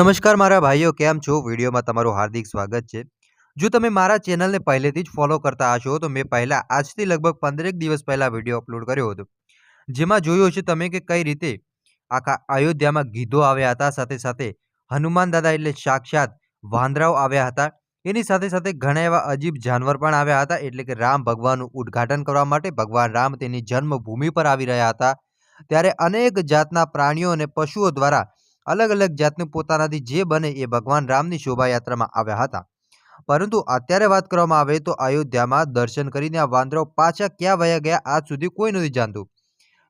નમસ્કાર મારા ભાઈઓ, કેમ છો? વિડીયોમાં તમારું હાર્દિક સ્વાગત છે. જો તમે મારા ચેનલને પહેલેથી જ ફોલો કરતા હશો, તો મેં પહેલાં આજથી લગભગ પંદરેક દિવસ પહેલાં વીડિયો અપલોડ કર્યો હતો. જેમાં જોયું હશે તમે કે કઈ રીતે આખા અયોધ્યામાં ગીધો આવ્યા હતા, સાથે સાથે હનુમાન દાદા એટલે સાક્ષાત વાંદરાઓ આવ્યા હતા. એની સાથે સાથે ઘણા એવા અજીબ જાનવર પણ આવ્યા હતા, એટલે કે રામ ભગવાનનું ઉદ્ઘાટન કરવા માટે ભગવાન રામ તેની જન્મભૂમિ પર આવી રહ્યા હતા. ત્યારે અનેક જાતના પ્રાણીઓ અને પશુઓ દ્વારા અલગ અલગ જાતનું પોતાનાથી જે બને એ ભગવાન રામની શોભાયાત્રામાં આવ્યા હતા. પરંતુ અત્યારે વાત કરવામાં આવે તો અયોધ્યામાં દર્શન કરીને આ વાંદરાઓ પાછા ક્યાં વયા ગયા આજ સુધી કોઈ નથી જાણતું.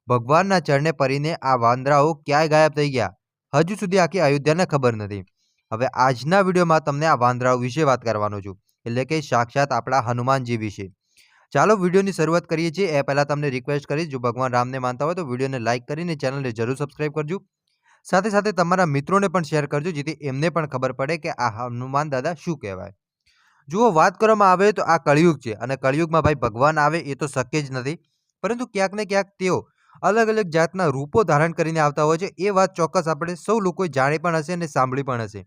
ભગવાનના ચરણે પડીને આ વાંદરાઓ ક્યાંય ગાયબ થઈ ગયા? હજુ સુધી આખી અયોધ્યાને ખબર નથી. હવે આજના વિડીયોમાં તમને આ વાંદરાઓ વિશે વાત કરવાનો છું. એટલે કે સાક્ષાત આપણા હનુમાનજી વિશે. ચાલો વિડીયોની શરૂઆત કરીએ છીએ. એ પહેલાં તમને રિક્વેસ્ટ કરીશ, જો ભગવાન રામને માનતા હોય તો વિડીયોને લાઇક કરીને ચેનલને જરૂર સબસ્ક્રાઈબ કરજો. સાથે સાથે તમારા મિત્રોને પણ શેર કરજો, જેથી એમને પણ ખબર પડે કે આ હનુમાન દાદા શું કહેવાય? જુઓ, વાત કરવામાં આવે તો આ કળિયુગ છે અને કળિયુગમાં ભાઈ ભગવાન આવે એ તો શક્ય જ નથી. પરંતુ ક્યાંક ને ક્યાંક તેઓ અલગ અલગ જાતના રૂપો ધારણ કરીને આવતા હોય છે. એ વાત ચોક્કસ આપણે સૌ લોકોએ જાણી પણ હશે અને સાંભળી પણ હશે.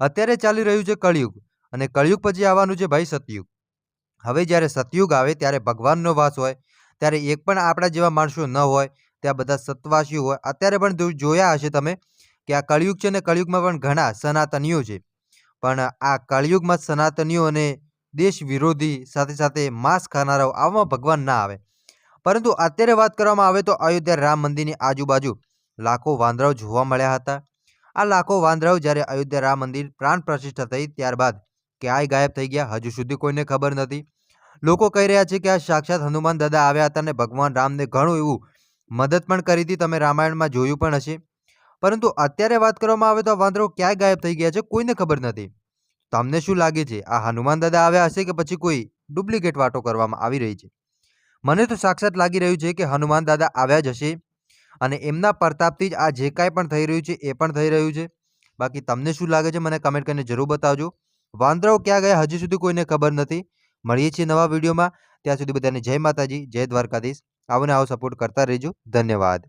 અત્યારે ચાલી રહ્યું છે કળિયુગ અને કળિયુગ પછી આવવાનું છે ભાઈ સતયુગ. હવે જ્યારે સતયુગ આવે ત્યારે ભગવાનનો વાસ હોય, ત્યારે એક પણ આપણા જેવા માણસો ન હોય ત્યાં બધા સત્વાસીઓ હોય. અત્યારે પણ જોયા હશે તમે કે આ કળિયુગ છે ને કળિયુગમાં પણ ઘણા સનાતનીઓ છે. પણ આ કળિયુગમાં સનાતનીઓ અને દેશ વિરોધી સાથે સાથે માંસ ખાનારાઓ આવામાં ભગવાન ના આવે. પરંતુ અત્યારે વાત કરવામાં આવે તો અયોધ્યા રામ મંદિરની આજુબાજુ લાખો વાંદરાઓ જોવા મળ્યા હતા. આ લાખો વાંદરાઓ જ્યારે અયોધ્યા રામ મંદિર પ્રાણ પ્રતિષ્ઠા થઈ ત્યારબાદ ક્યાંય ગાયબ થઈ ગયા હજુ સુધી કોઈને ખબર નથી. લોકો કહી રહ્યા છે કે આ સાક્ષાત હનુમાન દાદા આવ્યા હતા અને ભગવાન રામને ઘણું એવું મદદ પણ કરી હતી, તમે રામાયણમાં જોયું પણ હશે. પરંતુ અત્યારે વાત કરવામાં આવે તો વાંદરો ક્યાંય ગાયબ થઈ ગયા છે, કોઈને ખબર નથી. તમને શું લાગે છે, આ હનુમાન દાદા આવ્યા હશે કે પછી કોઈ ડુપ્લિકેટ વાતો કરવામાં આવી રહી છે? મને તો સાક્ષાત લાગી રહ્યું છે કે હનુમાન દાદા આવ્યા જ હશે અને એમના પ્રતાપથી જ આ જે કાંઈ પણ થઈ રહ્યું છે, એ પણ થઈ રહ્યું છે. બાકી તમને શું લાગે છે, મને કમેન્ટ કરીને જરૂર બતાવજો. વાંદરાઓ ક્યાં ગયા હજી સુધી કોઈને ખબર નથી. મળીએ છીએ નવા વિડીયોમાં. ત્યાં સુધી બધાને જય માતાજી, જય દ્વારકાધીશ. આવો ને આવો સપોર્ટ કરતા રહેજો. ધન્યવાદ.